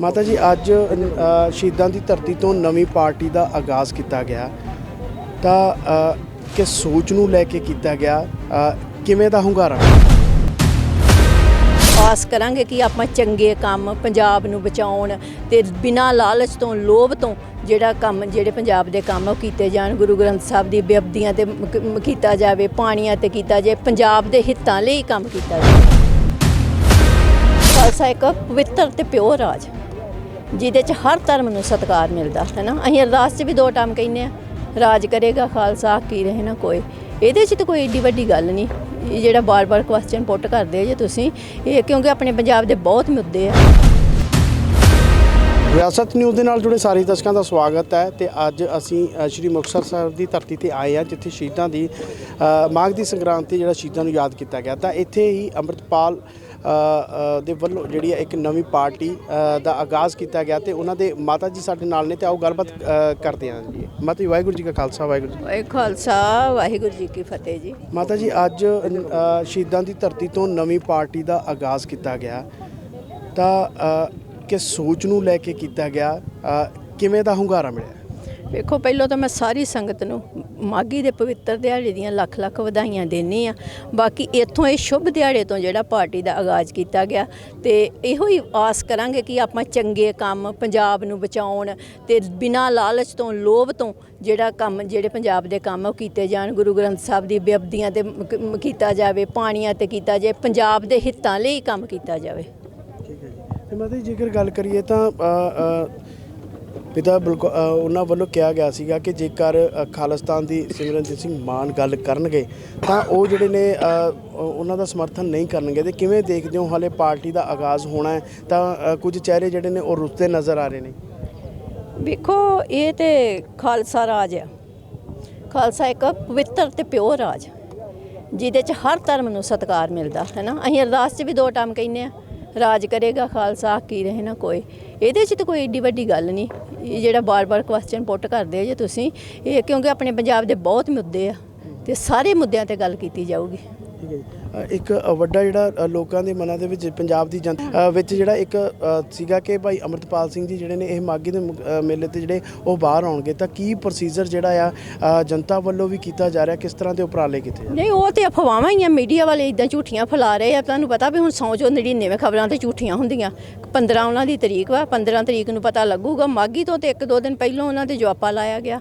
ਮਾਤਾ ਜੀ ਅੱਜ ਸ਼ਹੀਦਾਂ ਦੀ ਧਰਤੀ ਤੋਂ ਨਵੀਂ ਪਾਰਟੀ ਦਾ ਆਗਾਜ਼ ਕੀਤਾ ਗਿਆ। ਤਾਂ ਅ, ਕਿਸ ਸੋਚ ਨੂੰ ਲੈ ਕੇ ਕੀਤਾ ਗਿਆ? ਕਿਵੇਂ ਦਾ ਹੁੰਗਾਰਾ? ਆਸ ਕਰਾਂਗੇ ਕਿ ਆਪਾਂ ਚੰਗੇ ਕੰਮ ਪੰਜਾਬ ਨੂੰ ਬਚਾਉਣ ਤੇ ਬਿਨਾਂ ਲਾਲਚ ਤੋਂ ਲੋਭ ਤੋਂ ਜਿਹੜਾ ਕੰਮ ਜਿਹੜੇ ਪੰਜਾਬ ਦੇ ਕੰਮ ਉਹ ਕੀਤੇ ਜਾਣ। ਗੁਰੂ ਗ੍ਰੰਥ ਸਾਹਿਬ ਦੀ ਬੇਅਬਦੀਆਂ ਤੇ ਕੀਤਾ ਜਾਵੇ ਪਾਣੀਆਂ ਤੇ ਕੀਤਾ ਜਾਵੇ ਪੰਜਾਬ ਦੇ ਹਿੱਤਾਂ ਲਈ ਕੰਮ ਕੀਤਾ ਜਾਵੇ। ਖਾਲਸਾ ਇੱਕ ਪਵਿੱਤਰ ਤੇ ਪਿਓਰ ਰਾਜ। ਜਿਹਦੇ ਚ ਹਰ ਧਰਮ ਨੂੰ ਸਤਿਕਾਰ ਮਿਲਦਾ ਹੈ ਨਾ ਅਸੀਂ ਅਰਦਾਸ 'ਚ ਵੀ ਦੋ ਟਾਈਮ ਕਹਿੰਦੇ ਆ ਰਾਜ ਕਰੇਗਾ ਖਾਲਸਾ ਕੀ ਰਹੇ ਨਾ ਕੋਈ। ਇਹਦੇ 'ਚ ਤਾਂ ਕੋਈ ਏਡੀ ਵੱਡੀ ਗੱਲ ਨਹੀਂ। ਇਹ ਜਿਹੜਾ ਬਾਰ-ਬਾਰ ਕੁਐਸਚਨ ਪੁੱਟ ਕਰਦੇ ਜੇ ਤੁਸੀਂ ਇਹ ਕਿਉਂਕਿ ਆਪਣੇ ਪੰਜਾਬ ਦੇ ਬਹੁਤ ਮੁੱਦੇ ਆ। ਵਿਰਾਸਤ ਨਿਊਜ਼ ਦੇ ਨਾਲ ਜੁੜੇ ਸਾਰੇ ਦਰਸ਼ਕਾਂ ਦਾ ਸਵਾਗਤ ਹੈ ਤੇ ਅੱਜ ਅਸੀਂ ਅ, ਸ਼੍ਰੀ ਮੁਕਤਸਰ ਸਾਹਿਬ ਦੀ ਧਰਤੀ ਤੇ ਆਏ ਹਾਂ ਜਿੱਥੇ ਸ਼ਹੀਦਾਂ ਦੀ ਅ, ਮਾਘ ਦੀ ਸੰਗਰਾਂਤੀ ਜਿਹੜਾ ਸ਼ਹੀਦਾਂ ਨੂੰ ਯਾਦ ਕੀਤਾ ਗਿਆ। ਤਾਂ ਇੱਥੇ ਹੀ ਅੰਮ੍ਰਿਤਪਾਲ ਦੇ ਵੱਲੋਂ ਜਿਹੜੀ ਹੈ ਇੱਕ ਨਵੀਂ ਪਾਰਟੀ ਦਾ ਆਗਾਜ਼ ਕੀਤਾ ਗਿਆ ਤੇ ਉਹਨਾਂ ਦੇ ਮਾਤਾ ਜੀ ਸਾਡੇ ਨਾਲ ਨੇ ਤੇ ਆਓ ਗੱਲਬਾਤ ਕਰਦੇ ਹਾਂ ਜੀ। ਮਾਤਾ ਜੀ ਵਾਹਿਗੁਰੂ ਜੀ ਕਾ ਖਾਲਸਾ ਵਾਹਿਗੁਰੂ ਜੀ ਵਾਹਿ ਖਾਲਸਾ ਵਾਹਿਗੁਰੂ ਜੀ ਕੀ ਫਤਿਹ ਜੀ। ਮਾਤਾ ਜੀ ਅੱਜ ਸ਼ਹੀਦਾਂ ਦੀ ਧਰਤੀ ਤੋਂ ਨਵੀਂ ਪਾਰਟੀ ਦਾ ਆਗਾਜ਼ ਕੀਤਾ ਗਿਆ। ਤਾਂ ਕਿਸ ਸੋਚ ਨੂੰ ਲੈ ਕੇ ਕੀਤਾ ਗਿਆ? ਕਿਵੇਂ ਦਾ ਹੁੰਗਾਰਾ ਮਿਲਿਆ? ਵੇਖੋ ਪਹਿਲਾਂ ਤਾਂ ਮੈਂ ਸਾਰੀ ਸੰਗਤ ਨੂੰ ਮਾਗੀ ਦੇ ਪਵਿੱਤਰ ਦਿਹਾੜੇ ਦੀਆਂ ਲੱਖ ਲੱਖ ਵਧਾਈਆਂ ਦੇਣੀ ਆ ਬਾਕੀ ਇੱਥੋਂ ਇਹ ਸ਼ੁਭ ਦਿਹਾੜੇ ਤੋਂ ਜਿਹੜਾ ਪਾਰਟੀ ਦਾ ਆਗਾਜ਼ ਕੀਤਾ ਗਿਆ ਤੇ ਇਹੋ ਹੀ ਆਸ ਕਰਾਂਗੇ ਕਿ ਆਪਾਂ ਚੰਗੇ ਕੰਮ ਪੰਜਾਬ ਨੂੰ ਬਚਾਉਣ ਤੇ ਬਿਨਾਂ ਲਾਲਚ ਤੋਂ, ਲੋਭ ਤੋਂ ਜਿਹੜਾ ਕੰਮ, ਜਿਹੜੇ ਪੰਜਾਬ ਦੇ ਕੰਮ ਉਹ ਕੀਤੇ ਜਾਣ, ਗੁਰੂ ਗ੍ਰੰਥ ਸਾਹਿਬ ਦੀ ਬੇਅਬਦੀਆਂ ਤੇ ਕੀਤਾ ਜਾਵੇ, ਪਾਣੀਆਂ ਤੇ ਕੀਤਾ ਜਾਵੇ, ਪੰਜਾਬ ਦੇ ਹਿੱਤਾਂ ਲਈ ਕੰਮ ਕੀਤਾ ਜਾਵੇ। ਠੀਕ ਹੈ ਜੀ। ਤੇ ਮਾਤਾ ਜੀ, ਜੇਕਰ ਗੱਲ ਕਰੀਏ ਤਾਂ ਪਿਤਾ ਬਲਕੌ ਉਹਨਾਂ ਵੱਲੋਂ ਕਿਹਾ ਗਿਆ ਸੀਗਾ ਕਿ ਜੇਕਰ ਖਾਲਿਸਤਾਨ ਦੀ ਸਿਮਰਨਜੀਤ ਸਿੰਘ ਮਾਨ ਗੱਲ ਕਰਨਗੇ, ਤਾਂ ਉਹ ਜਿਹੜੇ ਨੇ ਉਹਨਾਂ ਦਾ ਸਮਰਥਨ ਨਹੀਂ ਕਰਨਗੇ ਤੇ ਕਿਵੇਂ ਦੇਖਦੇ ਹੋ? ਹਾਲੇ ਪਾਰਟੀ ਦਾ ਆਗਾਜ਼ ਹੋਣਾ ਹੈ, ਤਾਂ ਕੁਝ ਚਿਹਰੇ ਜਿਹੜੇ ਨੇ ਉਹ ਰੁੱਤੇ ਨਜ਼ਰ ਆ ਰਹੇ ਨੇ। ਵੇਖੋ, ਇਹ ਤੇ ਖਾਲਸਾ ਰਾਜ ਹੈ ਖਾਲਸਾ ਇੱਕ ਪਵਿੱਤਰ ਤੇ ਪਿਓਰ ਰਾਜ ਜਿਹਦੇ ਚ ਹਰ ਧਰਮ ਨੂੰ ਸਤਿਕਾਰ ਮਿਲਦਾ, ਹੈ ਨਾ? ਅਸੀਂ ਅਰਦਾਸ 'ਚ ਵੀ ਦੋ ਟਾਈਮ ਕਹਿੰਦੇ ਆ ਰਾਜ ਕਰੇਗਾ ਖਾਲਸਾ ਕੀ ਰਹੇ ਨਾ ਕੋਈ। ਇਹਦੇ 'ਚ ਤਾਂ ਕੋਈ ਏਡੀ ਵੱਡੀ ਗੱਲ ਨਹੀਂ। ਇਹ ਜਿਹੜਾ ਬਾਰ-ਬਾਰ ਕੁਐਸਚਨ ਪੁੱਟ ਕਰਦੇ ਜੇ ਤੁਸੀਂ, ਇਹ ਕਿਉਂਕਿ ਆਪਣੇ ਪੰਜਾਬ ਦੇ ਬਹੁਤ ਮੁੱਦੇ ਆ ਤੇ ਸਾਰੇ ਮੁੱਦਿਆਂ ਤੇ ਗੱਲ ਕੀਤੀ ਜਾਊਗੀ। ਠੀਕ ਹੈ ਜੀ। ਇੱਕ ਵੱਡਾ ਜਿਹੜਾ ਲੋਕਾਂ ਦੇ ਮਨਾਂ ਦੇ ਵਿੱਚ ਪੰਜਾਬ ਦੀ ਜਨਤਾ ਵਿੱਚ ਜਿਹੜਾ ਇੱਕ ਸੀਗਾ ਕਿ ਭਾਈ ਅਮਰਤਪਾਲ ਸਿੰਘ ਜੀ ਜਿਹੜੇ ਨੇ ਇਹ ਮਾਗੀ ਦੇ ਮੇਲੇ ਤੇ ਜਿਹੜੇ ਉਹ ਬਾਹਰ ਆਉਣਗੇ, ਤਾਂ ਕੀ ਪ੍ਰੋਸੀਜਰ ਜਿਹੜਾ ਆ ਜਨਤਾ ਵੱਲੋਂ ਵੀ ਕੀਤਾ ਜਾ ਰਿਹਾ, ਕਿਸ ਤਰ੍ਹਾਂ ਦੇ ਉਪਰਾਲੇ ਕੀਤੇ ਜਾ ਨਹੀਂ, ਉਹ ਤੇ ਅਫਵਾਹਾਂ ਹੀ ਆ ਮੀਡੀਆ ਵਾਲੇ ਇਦਾਂ ਝੂਠੀਆਂ ਫੈਲਾ ਰਹੇ ਆ, ਤੁਹਾਨੂੰ ਪਤਾ ਵੀ ਹੁਣ ਸੌ ਜੋ 99 ਖਬਰਾਂ ਤੇ ਝੂਠੀਆਂ ਹੁੰਦੀਆਂ। 15 ਉਹਨਾਂ ਦੀ ਤਰੀਕ ਵਾ 15 ਤਰੀਕ ਨੂੰ ਪਤਾ ਲੱਗੂਗਾ ਮਾਗੀ ਤੋਂ ਤੇ ਇੱਕ ਦੋ ਦਿਨ ਪਹਿਲਾਂ ਉਹਨਾਂ ਤੇ ਜਵਾਪਾ ਲਾਇਆ ਗਿਆ।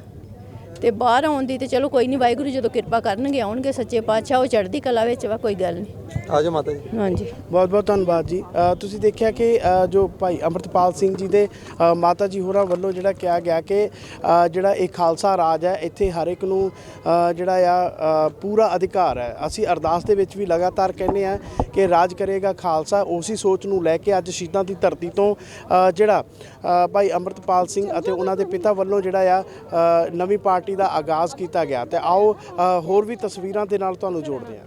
ਤੇ ਬਾਹਰ ਆਉਣ ਦੀ ਤੇ ਚਲੋ ਕੋਈ ਨਹੀਂ ਵਾਹਿਗੁਰੂ ਜਦੋਂ ਕਿਰਪਾ ਕਰਨਗੇ ਆਉਣਗੇ ਸੱਚੇ ਪਾਤਸ਼ਾਹ ਉਹ ਚੜ੍ਹਦੀ ਕਲਾ ਵਿੱਚ ਵਾ ਕੋਈ ਗੱਲ ਨਹੀਂ। ਆਜੋ ਮਾਤਾ ਜੀ। ਹਾਂਜੀ। ਬਹੁਤ ਬਹੁਤ ਧੰਨਵਾਦ ਜੀ। ਅ, ਤੁਸੀਂ ਦੇਖਿਆ ਕਿ ਅ, ਜੋ ਭਾਈ ਅਮਰਤਪਾਲ ਸਿੰਘ ਜੀ ਦੇ ਅ, ਮਾਤਾ ਜੀ ਹੋਰਾਂ ਵੱਲੋਂ ਜਿਹੜਾ ਕਿਹਾ ਗਿਆ ਕਿ ਅ, ਜਿਹੜਾ ਇਹ ਖਾਲਸਾ ਰਾਜ ਹੈ ਇੱਥੇ ਹਰ ਇੱਕ ਨੂੰ ਅ, ਜਿਹੜਾ ਆ ਅ, ਪੂਰਾ ਅਧਿਕਾਰ ਹੈ। ਅਸੀਂ ਅਰਦਾਸ ਦੇ ਵਿੱਚ ਵੀ ਲਗਾਤਾਰ ਕਹਿੰਦੇ ਆ ਕਿ ਰਾਜ ਕਰੇਗਾ ਖਾਲਸਾ ਉਸੇ ਸੋਚ ਨੂੰ ਲੈ ਕੇ ਅੱਜ ਸ਼ਹੀਦਾਂ ਦੀ ਧਰਤੀ ਤੋਂ ਅ, ਜਿਹੜਾ ਅ, ਭਾਈ ਅਮਰਤਪਾਲ ਸਿੰਘ ਅਤੇ ਉਹਨਾਂ ਦੇ ਪਿਤਾ ਵੱਲੋਂ ਜਿਹੜਾ ਆ ਅ, ਨਵੀਂ ਪਾਰਟੀ ਦਾ ਆਗਾਜ਼ ਕੀਤਾ ਗਿਆ ਤੇ ਆਓ ਅ, ਹੋਰ ਵੀ ਤਸਵੀਰਾਂ ਦੇ ਨਾਲ ਤੁਹਾਨੂੰ ਜੋੜਦੇ ਹਾਂ।